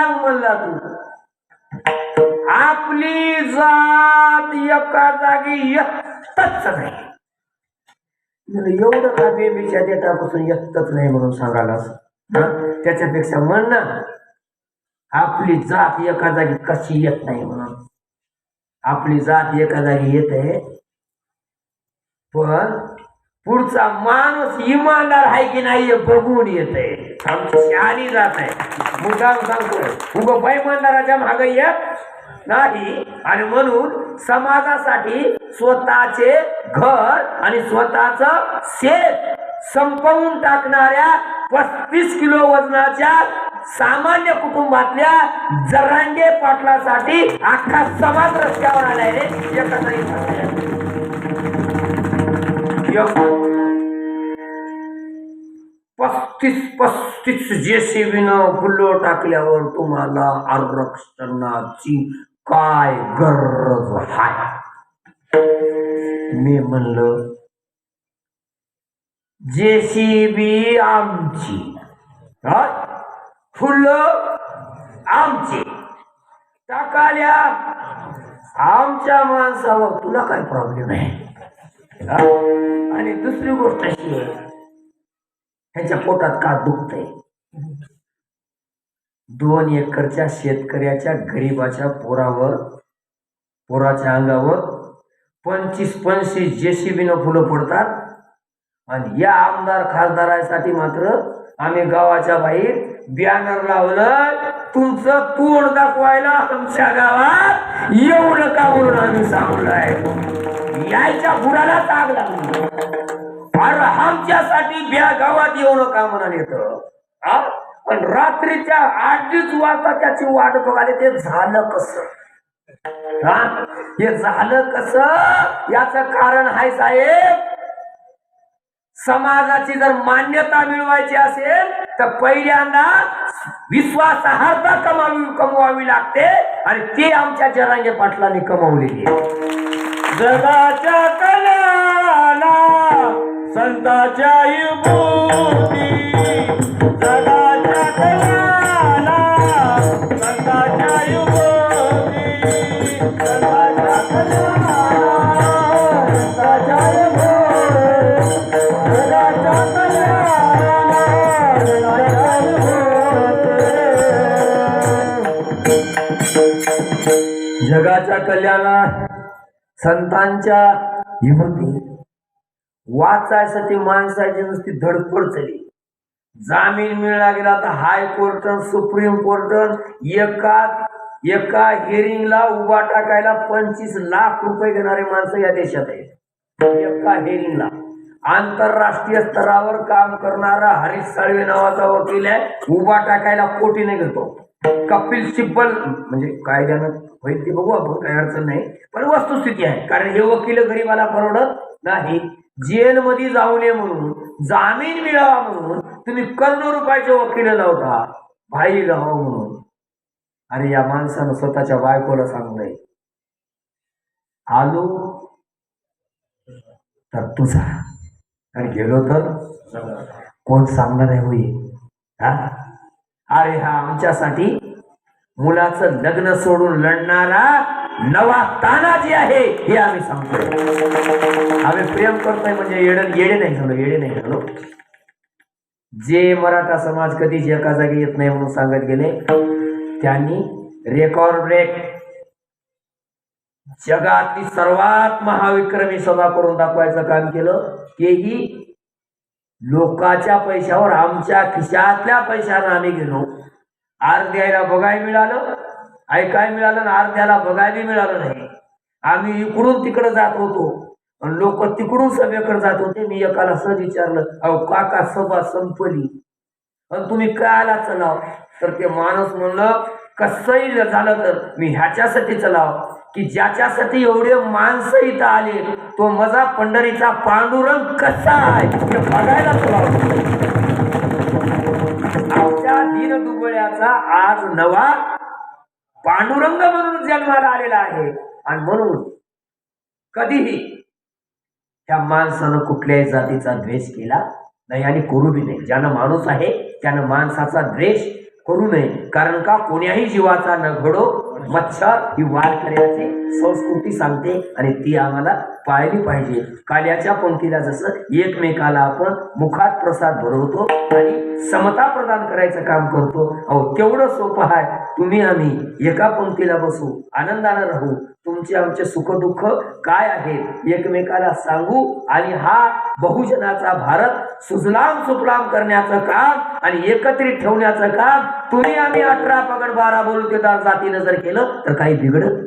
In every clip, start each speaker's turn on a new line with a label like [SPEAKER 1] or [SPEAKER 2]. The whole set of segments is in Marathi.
[SPEAKER 1] सांग म्हणला तू. आपली जात एका जागी येतच नाही. एवढं का बेबीच्या डेटापासून येतच नाही म्हणून सांगायलास? त्याच्यापेक्षा म्हण ना आपली जात एका जागी कशी येत नाही म्हणून. आपली जात एका जागी येते पण पुढचा माणूस इमानदार आहे की नाही हे बघून आहे आमची शहाणी जात आहे. मुद्दाम सांगतोय उग बैमानदाराच्या मागे येत नाही. आणि म्हणून समाजासाठी स्वतःचे घर आणि स्वतःच शेत संपवून टाकणाऱ्या पस्तीस किलो वजनाच्या सामान्य कुटुंबातल्या जरांगे पाटलासाठी अख्खा समाज रस्त्यावर आलाय रे. एकत्र पस्तीस पस्तीस जेसीबीनं फुलं टाकल्यावर तुम्हाला आरक्षणाची काय गरज आहे मी म्हणलं जेसीबी आमची. फुल फुलं आमची. टाकाल्या. आमच्या माणसावर तुला काय प्रॉब्लेम आहे? आणि दुसरी गोष्ट अशी आहे ह्याच्या पोटात का दुखतंय? दोन एकरच्या शेतकऱ्याच्या गरीबाच्या पोरावर पोराच्या अंगावर पंचवीस पंचवीस जेसीबीनं फुलं पडतात. आणि या आमदार खासदारासाठी मात्र आम्ही गावाच्या बाहेर बॅनर लावलं तुमचं तोंड दाखवायला आमच्या गावात येऊ नका म्हणून आम्ही सांगलोय यायच्या बुडाला ताग लागली अरे आमच्यासाठी ब्या गावात येऊ नका म्हणाले येत पण रात्रीच्या आठच वाजता त्याची वाट बघाले ते झालं कसं? हा? हे झालं कस? याच कारण आहे साहेब समाजाची जर मान्यता मिळवायची असेल तर पहिल्यांदा विश्वासार्हता कमावी कमवावी लागते आणि ते आमच्या जरांगे पाटलांनी कमवलेली
[SPEAKER 2] जगाच्या संताच्या युभूती जगाच्या कल्याणा संताच्या जगाच्या संताच्या जगाच्या संताच्या
[SPEAKER 1] जगाच्या कल्याणात संतांच्या विभूती वाचायसाठी माणसाची नुसती धडपड झाली. जामीन मिळला गेला तर हायकोर्ट सुप्रीम कोर्ट एका एका हिअरिंगला उभा टाकायला पंचवीस लाख रुपये घेणारे माणसं या देशात आहेत. एका हिअरिंगला आंतरराष्ट्रीय स्तरावर काम करणारा हरीश साळवे नावाचा वकील आहे. उभा टाकायला कोटीने घेतो. कपिल सिब्बल म्हणजे कायद्यानं होईल ते बघू आपण काही अडचण नाही. पण वस्तुस्थिती आहे. कारण हे वकील गरीबाला परवडत नाही. जेलमध्ये जाऊ नये म्हणून जामीन मिळावा म्हणून तुम्ही करोडो रुपयाचे वकील लावता. भाई लावा म्हणून. अरे या माणसानं स्वतःच्या बायकोला सांगू नये. आलो तर तुझा आणि गेलो तर? कोण सांगणार आहे होई हा? अरे हा आमच्यासाठी मुलाचं लग्न सोडून लढणारा नवा तानाजी आहे हे आम्ही सांगतो. आम्ही प्रेम करतोय म्हणजे येडन येडे नाही झालो येडे नाही झालो. जे मराठा समाज कधीच एका जागी येत नाही म्हणून सांगत गेले त्यांनी रेकॉर्ड ब्रेक जगातली सर्वात महाविक्रमी सभा करून दाखवायचं काम केलं. तेही लोकाच्या पैशावर आमच्या खिशातल्या पैशानं आम्ही गेलो. अर्ध्याला बघायला मिळालं ऐकाय मिळालं आणि अर्ध्याला बघायला मिळालं नाही. आम्ही इकडून तिकडं जात होतो आणि लोक तिकडून सभेकडे जात होते. मी एकाला सहज विचारलं अहो काका सभा संपली. आणि तुम्ही काय आला चलाव? तर ते माणूस म्हणलं कसंही झालं तर मी ह्याच्यासाठी चलाव की ज्याच्यासाठी एवढे माणसं इथं आले तो मजा पंढरीचा पांडुरंग कसा आहे? हे बघायला चलाव. दीनदुबळ्याचा आज नवा पांडुरंग म्हणून जन्माला आलेला आहे. आणि म्हणून कधीही त्या माणसानं कुठल्याही जातीचा द्वेष केला नाही आणि करू बी नाही. ज्यानं माणूस आहे त्यानं माणसाचा द्वेष करू नये. कारण का? कोण्याही जीवाचा न घडो मच्छर ही वाढ करण्याची संस्कृती सांगते आणि ती आम्हाला पाळली पाहिजे. काल्याच्या पंक्तीला जसं एकमेकाला आपण मुखात प्रसाद भरवतो आणि समता प्रदान करायचं काम करतो. अहो तेवढं सोपं आहे तुम्ही आम्ही एका पंक्तीला बसू आनंदानं राहू तुमचे आमचे सुखदुःख काय आहेत एकमेकाला सांगू आणि हा बहुजनाचा भारत सुजलाम सुफलाम करण्याचं काम आणि एकत्रित ठेवण्याचं काम तुम्ही आम्ही अठरा पगड बारा बोलतेदार जातीनं जर केलं तर काही बिघडत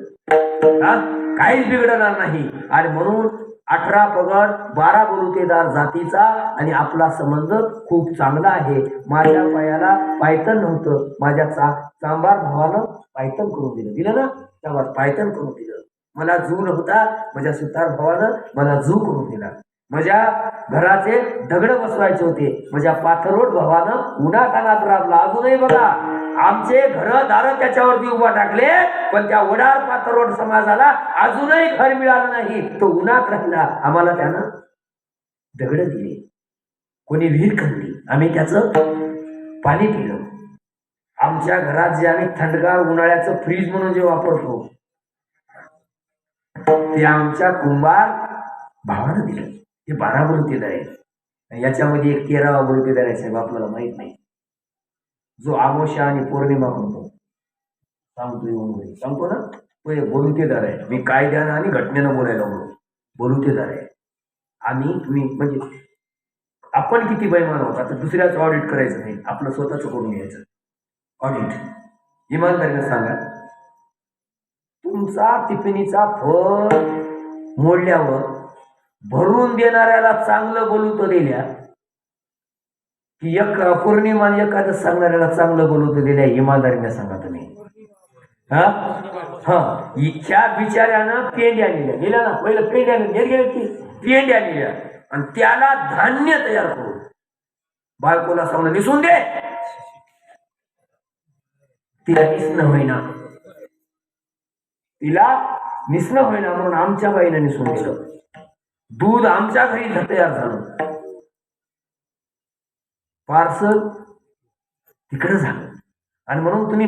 [SPEAKER 1] काहीच बिघडणार नाही. आणि म्हणून अठरा पगड बारा बलुतेदार जातीचा आणि आपला संबंध खूप चांगला आहे. माझ्या पायाला पायतन नव्हतं. माझ्या चा चांबार भावानं पायतन करून दिलं. दिलं ना? त्यावर पायतन करून दिलं. मला जू नव्हता माझ्या सुतार भावानं मला जू करून दिला. माझ्या घराचे दगड बसवायचे होते. माझ्या पाथरोड भावानं उन्हा कानात राबला. अजूनही बघा आमचे घर दार त्याच्यावरती उभा टाकले पण त्या वडार पाथरोड समाजाला अजूनही घर मिळालं नाही. तो उन्हात राहिला. आम्हाला त्यानं दगड दिले. कोणी विहीर खणली. आम्ही त्याचं पाणी पिलं. आमच्या घरात जे आम्ही थंडगार उन्हाळ्याचं फ्रीज म्हणून जे वापरतो ते आमच्या कुंभार भावानं दिलं. ते बारा बोलतेदार आहे. याच्यामध्ये एक तेरावा बोलतेदार आहे साहेब आपल्याला माहीत नाही. जो आमोशा आणि पौर्णिमा म्हणतो. सांगतो येऊन सांगतो ना? तो बोलुतेदार आहे. मी कायद्यानं आणि घटनेनं बोलायला म्हणून बोलुतेदार आहे. आम्ही तुम्ही म्हणजे आपण किती बैमान होता आता दुसऱ्याचं ऑडिट करायचं नाही. आपलं स्वतःचं करून घ्यायचं. ऑडिट इमानदारीनं सांगा. तुमचा टिप्पणीचा फळ मोडल्यावर भरून देणाऱ्याला चांगलं बोलूत दिल्या की एक पौर्णिमा एखादं सांगणाऱ्याला चांगलं बोलूत दिल्या इमानदारीने सांगा तुम्ही. हा? हा. ह्या बिचाऱ्यानं पेंड्या नेल्या. गेल्या ना? पहिलं पेंड्यानं नेल गेले की पेंड्या नेल्या. आणि त्याला धान्य तयार करू बायकोला सांगणं निसून दे. तिला निसणं होईना. तिला निसणं होईना म्हणून आमच्या बाईनं निसून दिलं दूध आमच्या घरी तयार झालं. पार्सल तिकडं झालं. आणि म्हणून तुम्ही